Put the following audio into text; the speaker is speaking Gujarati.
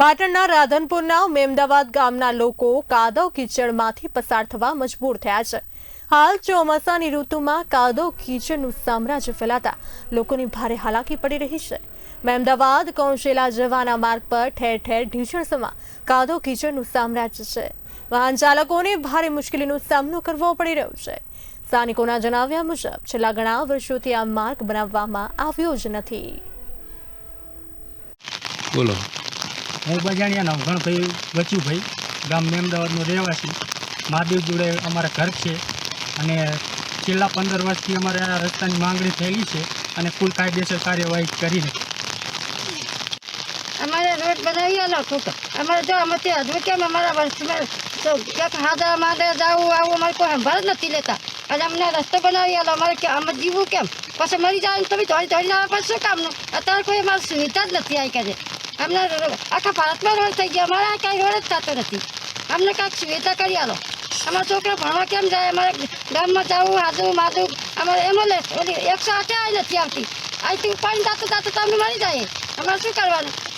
પાટણના રાધનપુરના મેમદાવાદ ગામના લોકો કાદવ કીચડમાંથી પસાર થવા મજબૂર થયા છે. હાલ ચોમાસાની ઋતુમાં કાદવ કીચડનું સામ્રાજ્ય ફેલાતા લોકોની ભારે હાલાકી પડી રહી છે. મેમદાવાદ કૌશેલા જવાના માર્ગ પર ઠેર ઠેર ઢીચણસમાં કાદવ કીચડનું સામ્રાજ્ય છે. વાહન ચાલકોને ભારે મુશ્કેલીનો સામનો કરવો પડી રહ્યો છે. સ્થાનિકોના જણાવ્યા મુજબ, છેલ્લા ઘણા વર્ષોથી આ માર્ગ બનાવવામાં આવ્યો જ નથી. બોલો. હું બજાણિયાનો ગણભાઈ બચુભાઈ ગામ મેમદાવાદનો રહેવાસી. મહાદેવ જોડે અમારા ઘર છે અને છેલ્લા પંદર વર્ષથી અમારે આ રસ્તાની માંગણી થયેલી છે અને કુલ કાયદેસર કાર્યવાહી કરીને. અમારે રોડ બનાવી આલો ખોટો અમારે જો અમે હજુ કેમ અમારા વર્ષમાં તો ક્યાંક હાદા માદે જાવું આવું અમારે કોઈ સંભાળ નથી લેતા. અને અમને રસ્તો બનાવી આલો. અમારે કે અમે જીવવું કેમ? પછી મરી જાય તો બી ધોળી ધોળી આવે પણ શું કામનું? અત્યારે કોઈ અમારે સુવિધા જ નથી આવી કરે અમને આખા ભારતમાં રોડ થઈ ગયા અમારે કાંઈ રોડ જ થતો નથી અમને કાંઈક સુવિધા કરી આલો અમારા છોકરા ભણવા કેમ જાય અમારે ગામમાં જવું હાજુ માજુ અમારે એમ્બ્યુલન્સ ઓલી એકસો આઠે આવી નથી આવતી અહીંથી પાણી જાતું જાતું તો મળી જાય અમારે શું કરવાનું